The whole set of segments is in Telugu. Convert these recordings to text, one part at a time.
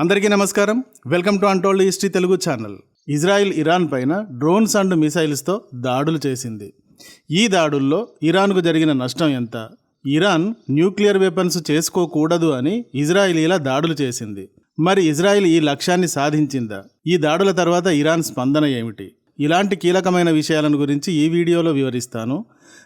అందరికీ నమస్కారం. Welcome to untold history Telugu channel. Israel Iran పైన డ్రోన్స్ అండ్ మిసైల్స్తో దాడులు చేసింది. ఈ దాడుల్లో ఇరాన్కు జరిగిన నష్టం ఎంత? ఇరాన్ న్యూక్లియర్ వెపన్స్ చేసుకోకూడదు అని ఇజ్రాయిలీల దాడులు చేసింది. మరి ఇజ్రాయిల్ ఈ లక్ష్యాన్ని సాధించిందా? ఈ దాడుల తర్వాత ఇరాన్ స్పందన ఏమిటి? ఇలాంటి కీలకమైన విషయాలను గురించి ఈ వీడియోలో వివరిస్తాను.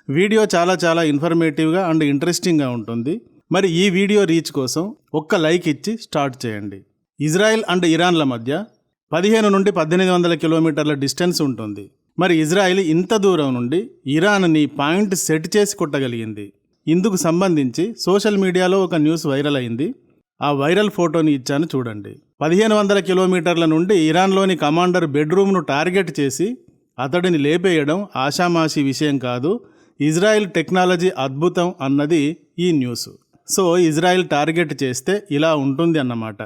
వీడియో చాలా చాలా ఇన్ఫర్మేటివ్గా అండ్ ఇంట్రెస్టింగ్గా ఉంటుంది. మరి ఈ వీడియో రీచ్ కోసం ఒక్క లైక్ ఇచ్చి స్టార్ట్ చేయండి. ఇజ్రాయెల్ అండ్ ఇరాన్ల మధ్య పదిహేను నుండి పద్దెనిమిది వందల కిలోమీటర్ల డిస్టెన్స్ ఉంటుంది. మరి ఇజ్రాయెల్ ఇంత దూరం నుండి ఇరాన్ని పాయింట్ సెట్ చేసి కొట్టగలిగింది. ఇందుకు సంబంధించి సోషల్ మీడియాలో ఒక న్యూస్ వైరల్ అయింది. ఆ వైరల్ ఫోటోని ఇచ్చాను చూడండి. పదిహేను వందల కిలోమీటర్ల నుండి ఇరాన్లోని కమాండర్ బెడ్రూమ్ను టార్గెట్ చేసి అతడిని లేపేయడం ఆషామాషి విషయం కాదు ఇజ్రాయెల్ టెక్నాలజీ అద్భుతం అన్నది ఈ న్యూస్. సో ఇజ్రాయెల్ టార్గెట్ చేస్తే ఇలా ఉంటుంది అన్నమాట.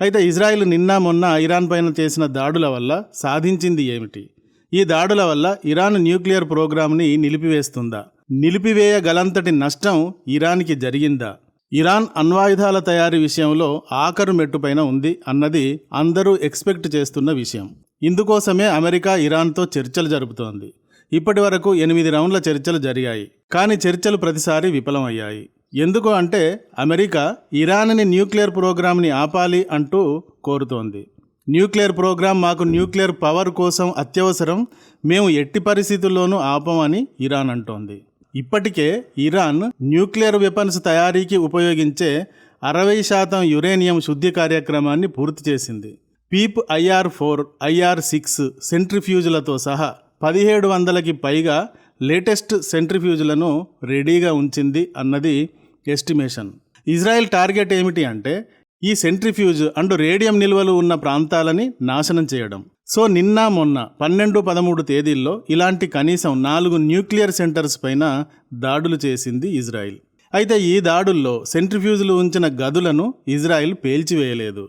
అయితే ఇజ్రాయెల్ నిన్న మొన్న ఇరాన్ పైన చేసిన దాడుల వల్ల సాధించింది ఏమిటి? ఈ దాడుల వల్ల ఇరాన్ న్యూక్లియర్ ప్రోగ్రామ్ని నిలిపివేస్తుందా? నిలిపివేయగలంతటి నష్టం ఇరాన్కి జరిగిందా? ఇరాన్ అణ్వాయుధాల తయారీ విషయంలో ఆఖరు మెట్టుపైన ఉంది అన్నది అందరూ ఎక్స్పెక్ట్ చేస్తున్న విషయం. ఇందుకోసమే అమెరికా ఇరాన్తో చర్చలు జరుపుతోంది. ఇప్పటి వరకు ఎనిమిది రౌండ్ల చర్చలు జరిగాయి. కానీ చర్చలు ప్రతిసారి విఫలమయ్యాయి. ఎందుకు అంటే అమెరికా ఇరాన్ని న్యూక్లియర్ ప్రోగ్రామ్ని ఆపాలి అంటూ కోరుతోంది. న్యూక్లియర్ ప్రోగ్రాం మాకు న్యూక్లియర్ పవర్ కోసం అత్యవసరం మేము ఎట్టి పరిస్థితుల్లోనూ ఆపమని ఇరాన్ అంటోంది. ఇప్పటికే ఇరాన్ న్యూక్లియర్ వెపన్స్ తయారీకి ఉపయోగించే అరవై శాతం యురేనియం శుద్ధి కార్యక్రమాన్ని పూర్తి చేసింది. పీప్ ఐఆర్ ఫోర్ ఐఆర్ సిక్స్ సెంట్రిఫ్యూజులతో సహా పదిహేడు వందలకి పైగా లేటెస్ట్ సెంట్రిఫ్యూజులను రెడీగా ఉంచింది అన్నది ఎస్టిమేషన్. ఇజ్రాయెల్ టార్గెట్ ఏమిటి అంటే ఈ సెంట్రిఫ్యూజ్ అండ్ రేడియం నిల్వలు ఉన్న ప్రాంతాలని నాశనం చేయడం. సో నిన్న మొన్న పన్నెండు పదమూడు తేదీల్లో ఇలాంటి కనీసం నాలుగు న్యూక్లియర్ సెంటర్స్ పైన దాడులు చేసింది ఇజ్రాయిల్. అయితే ఈ దాడుల్లో సెంట్రిఫ్యూజులు ఉంచిన గదులను ఇజ్రాయిల్ పేల్చివేయలేదు.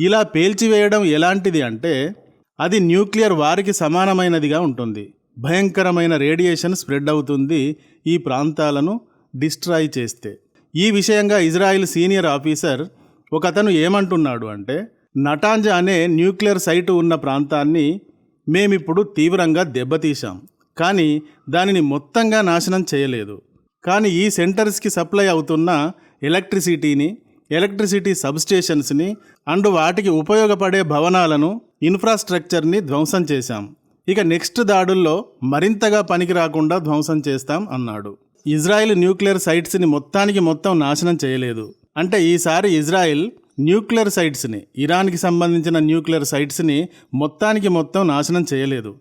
ఇలా పేల్చివేయడం ఎలాంటిది అంటే అది న్యూక్లియర్ వారికి సమానమైనదిగా ఉంటుంది. భయంకరమైన రేడియేషన్ స్ప్రెడ్ అవుతుంది ఈ ప్రాంతాలను డిస్ట్రాయ్ చేస్తే. ఈ విషయంగా ఇజ్రాయిల్ సీనియర్ ఆఫీసర్ ఒకతను ఏమంటున్నాడు అంటే నటాంజ అనే న్యూక్లియర్ సైటు ఉన్న ప్రాంతాన్ని మేమిప్పుడు తీవ్రంగా దెబ్బతీశాం కానీ దానిని మొత్తంగా నాశనం చేయలేదు. కానీ ఈ సెంటర్స్కి సప్లై అవుతున్న ఎలక్ట్రిసిటీని ఎలక్ట్రిసిటీ సబ్స్టేషన్స్ని అండ్ వాటికి ఉపయోగపడే భవనాలను ఇన్ఫ్రాస్ట్రక్చర్ని ధ్వంసం చేశాం. ఇక నెక్స్ట్ దాడుల్లో మరింతగా పనికి రాకుండా ధ్వంసం చేస్తాం అన్నాడు. ఇజ్రాయెల్ న్యూక్లియర్ సైట్స్ని మొత్తానికి మొత్తం నాశనం చేయలేదు. అంటే ఈసారి ఇజ్రాయెల్ న్యూక్లియర్ సైట్స్ని ఇరాన్కి సంబంధించిన న్యూక్లియర్ సైట్స్ని మొత్తానికి మొత్తం నాశనం చేయలేదు.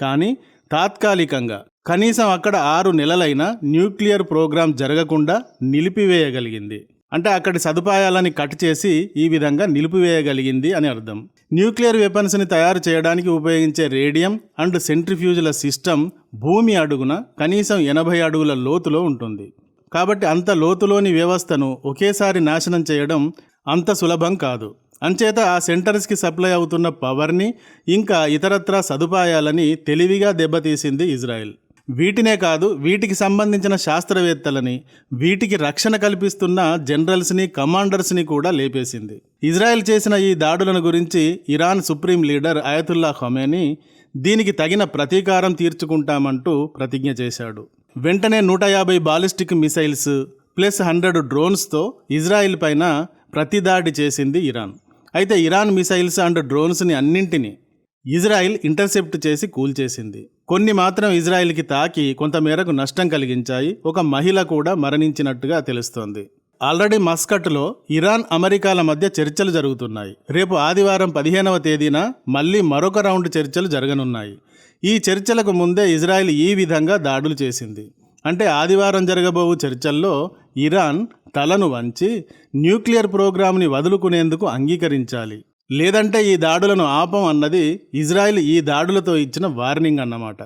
కానీ తాత్కాలికంగా కనీసం అక్కడ ఆరు నెలలైన న్యూక్లియర్ ప్రోగ్రాం జరగకుండా నిలిపివేయగలిగింది. అంటే అక్కడి సదుపాయాలని కట్ చేసి ఈ విధంగా నిలిపివేయగలిగింది అని అర్థం. న్యూక్లియర్ వెపన్స్ని తయారు చేయడానికి ఉపయోగించే రేడియం అండ్ సెంట్రిఫ్యూజుల సిస్టమ్ భూమి అడుగున కనీసం ఎనభై అడుగుల లోతులో ఉంటుంది. కాబట్టి అంత లోతులోని వ్యవస్థను ఒకేసారి నాశనం చేయడం అంత సులభం కాదు. అంచేత ఆ సెంటర్స్కి సప్లై అవుతున్న పవర్ని ఇంకా ఇతరత్రా సదుపాయాలని తెలివిగా దెబ్బతీసింది ఇజ్రాయెల్. వీటినే కాదు వీటికి సంబంధించిన శాస్త్రవేత్తలని వీటికి రక్షణ కల్పిస్తున్న జనరల్స్ని కమాండర్స్ని కూడా లేపేసింది. ఇజ్రాయెల్ చేసిన ఈ దాడులను గురించి Iran supreme leader Ayatollah Khomeini దీనికి తగిన ప్రతీకారం తీర్చుకుంటామంటూ ప్రతిజ్ఞ చేశాడు. వెంటనే నూట యాభై బాలిస్టిక్ మిసైల్స్ ప్లస్ హండ్రెడ్ డ్రోన్స్తో ఇజ్రాయిల్ పైన ప్రతిదాడి చేసింది ఇరాన్. అయితే ఇరాన్ మిసైల్స్ అండ్ డ్రోన్స్ని అన్నింటినీ ఇజ్రాయిల్ ఇంటర్సెప్ట్ చేసి కూల్చేసింది. కొన్ని మాత్రం ఇజ్రాయిల్కి తాకి కొంతమేరకు నష్టం కలిగించాయి. ఒక మహిళ కూడా మరణించినట్టుగా తెలుస్తోంది. ఆల్రెడీ మస్కట్లో ఇరాన్ అమెరికాల మధ్య చర్చలు జరుగుతున్నాయి. రేపు ఆదివారం పదిహేనవ తేదీన మళ్ళీ మరొక రౌండ్ చర్చలు జరగనున్నాయి. ఈ చర్చలకు ముందే ఇజ్రాయెల్ ఈ విధంగా దాడులు చేసింది. అంటే ఆదివారం జరగబోవు చర్చల్లో ఇరాన్ తలను వంచి న్యూక్లియర్ ప్రోగ్రామ్ని వదులుకునేందుకు అంగీకరించాలి. లేదంటే ఈ దాడులను ఆపం అన్నది ఇజ్రాయెల్ ఈ దాడులతో ఇచ్చిన వార్నింగ్ అన్నమాట.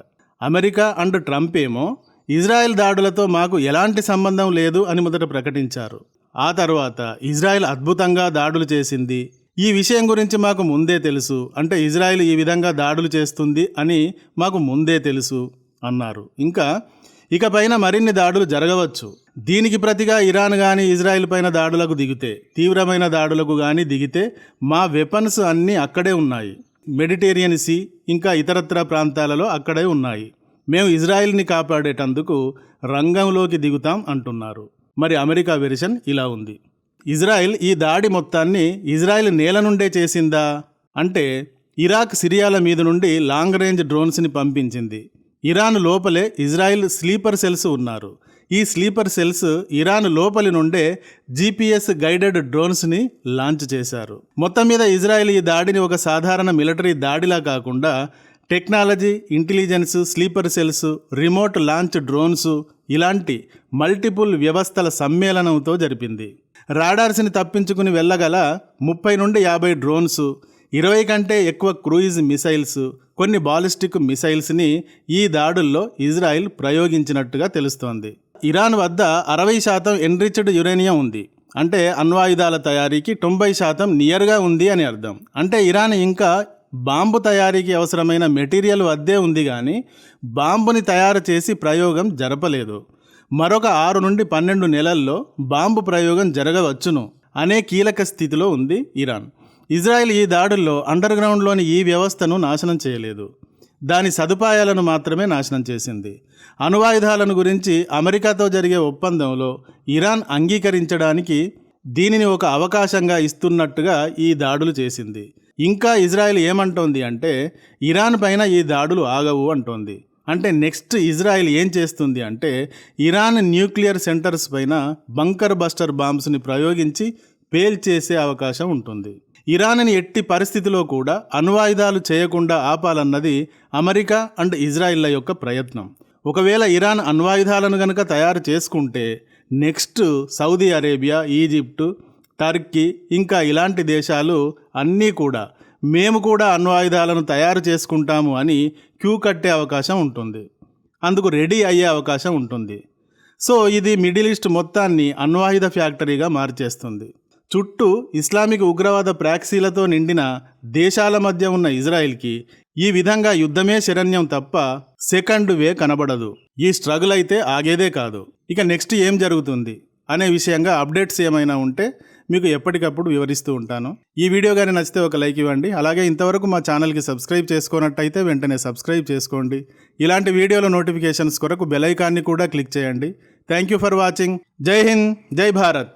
అమెరికా అండ్ ట్రంప్ ఏమో ఇజ్రాయెల్ దాడులతో మాకు ఎలాంటి సంబంధం లేదు అని మొదట ప్రకటించారు. ఆ తర్వాత ఇజ్రాయెల్ అద్భుతంగా దాడులు చేసింది. ఈ విషయం గురించి మాకు ముందే తెలుసు. అంటే ఇజ్రాయెల్ ఈ విధంగా దాడులు చేస్తుంది అని మాకు ముందే తెలుసు అన్నారు. ఇంకా ఇకపైన మరిన్ని దాడులు జరగవచ్చు. దీనికి ప్రతిగా ఇరాన్ గాని ఇజ్రాయెల్ పైన దాడులకు దిగితే తీవ్రమైన దాడులకు గాని దిగితే మా వెపన్స్ అన్నీ అక్కడే ఉన్నాయి. మెడిటేరియన్ సీ ఇంకా ఇతరత్ర ప్రాంతాలలో అక్కడే ఉన్నాయి. మేము ఇజ్రాయెల్ని కాపాడేటందుకు రంగంలోకి దిగుతాం అంటున్నారు. మరి అమెరికా వెర్షన్ ఇలా ఉంది. ఇజ్రాయెల్ ఈ దాడి మొత్తాన్ని ఇజ్రాయెల్ నేల నుండే చేసిందా? అంటే ఇరాక్ సిరియాల మీద నుండి లాంగ్ రేంజ్ డ్రోన్స్ని పంపించింది. ఇరాన్ లోపలే ఇజ్రాయిల్ స్లీపర్ సెల్స్ ఉన్నారు. ఈ స్లీపర్ సెల్స్ ఇరాన్ లోపలి నుండే జీపీఎస్ గైడెడ్ డ్రోన్స్ని లాంచ్ చేశారు. మొత్తం మీద ఇజ్రాయెల్ ఈ దాడిని ఒక సాధారణ మిలిటరీ దాడిలా కాకుండా technology intelligence sleeper cells remote launch drones ఇలాంటి మల్టిపుల్ వ్యవస్థల సమ్మేళనంతో జరిపింది. రాడార్స్ని తప్పించుకుని వెళ్ళగల ముప్పై నుండి యాభై డ్రోన్స్ ఇరవై కంటే ఎక్కువ క్రూయిజ్ మిసైల్స్ కొన్ని బాలిస్టిక్ మిసైల్స్ని ఈ దాడుల్లో ఇజ్రాయిల్ ప్రయోగించినట్టుగా తెలుస్తోంది. ఇరాన్ వద్ద అరవై శాతం ఎన్రిచ్డ్ యురేనియం ఉంది. అంటే అణ్వాయుధాల తయారీకి తొంభై శాతం నియర్గా ఉంది అని అర్థం. అంటే ఇరాన్ ఇంకా బాంబు తయారీకి అవసరమైన మెటీరియల్ వద్దే ఉంది కానీ బాంబుని తయారు చేసి ప్రయోగం జరపలేదు. మరొక ఆరు నుండి పన్నెండు నెలల్లో బాంబు ప్రయోగం జరగవచ్చును అనే కీలక స్థితిలో ఉంది ఇరాన్. ఇజ్రాయెల్ ఈ దాడుల్లో అండర్ గ్రౌండ్లోని ఈ వ్యవస్థను నాశనం చేయలేదు. దాని సదుపాయాలను మాత్రమే నాశనం చేసింది. అణువాయుధాలను గురించి అమెరికాతో జరిగే ఒప్పందంలో ఇరాన్ అంగీకరించడానికి దీనిని ఒక అవకాశంగా ఇస్తున్నట్టుగా ఈ దాడులు చేసింది. ఇంకా ఇజ్రాయెల్ ఏమంటోంది అంటే ఇరాన్ పైన ఈ దాడులు ఆగవు అంటోంది. అంటే నెక్స్ట్ ఇజ్రాయెల్ ఏం చేస్తుంది అంటే Iran nuclear centres bunker buster buster బాంబ్స్ని ప్రయోగించి పేల్చేసే అవకాశం ఉంటుంది. ఇరాన్ని ఎట్టి పరిస్థితిలో కూడా అణ్వాయుధాలు చేయకుండా ఆపాలన్నది అమెరికా అండ్ ఇజ్రాయిల్ల యొక్క ప్రయత్నం. ఒకవేళ ఇరాన్ అణ్వాయుధాలను గనక తయారు చేసుకుంటే next Saudi Arabia Egypt Turkey ఇంకా ఇలాంటి దేశాలు అన్నీ కూడా మేము కూడా అణ్వాయుధాలను తయారు చేసుకుంటాము అని క్యూ కట్టే అవకాశం ఉంటుంది. అందుకు రెడీ అయ్యే అవకాశం ఉంటుంది. సో ఇది మిడిల్ ఈస్ట్ మొత్తాన్ని అణ్వాయుధ ఫ్యాక్టరీగా మార్చేస్తుంది. చుట్టూ ఇస్లామిక్ ఉగ్రవాద ప్రాక్సీలతో నిండిన దేశాల మధ్య ఉన్న ఇజ్రాయెల్కి ఈ విధంగా యుద్ధమే శరణ్యం తప్ప సెకండ్ వే కనబడదు. ఈ స్ట్రగుల్ అయితే ఆగేదే కాదు. ఇక నెక్స్ట్ ఏం జరుగుతుంది? అనే విషయంగా అప్డేట్స్ ఏమైనా ఉంటే మీకు ఎప్పటికప్పుడు వివరిస్తూ ఉంటాను. ఈ వీడియో కానీ నచ్చితే ఒక లైక్ ఇవ్వండి. అలాగే ఇంతవరకు మా ఛానల్కి సబ్స్క్రైబ్ చేసుకున్నట్టయితే వెంటనే సబ్స్క్రైబ్ చేసుకోండి. ఇలాంటి వీడియోల నోటిఫికేషన్స్ కొరకు బెల్ ఐకాన్ని కూడా క్లిక్ చేయండి. Thank you for watching. జై హింద్. జై భారత్.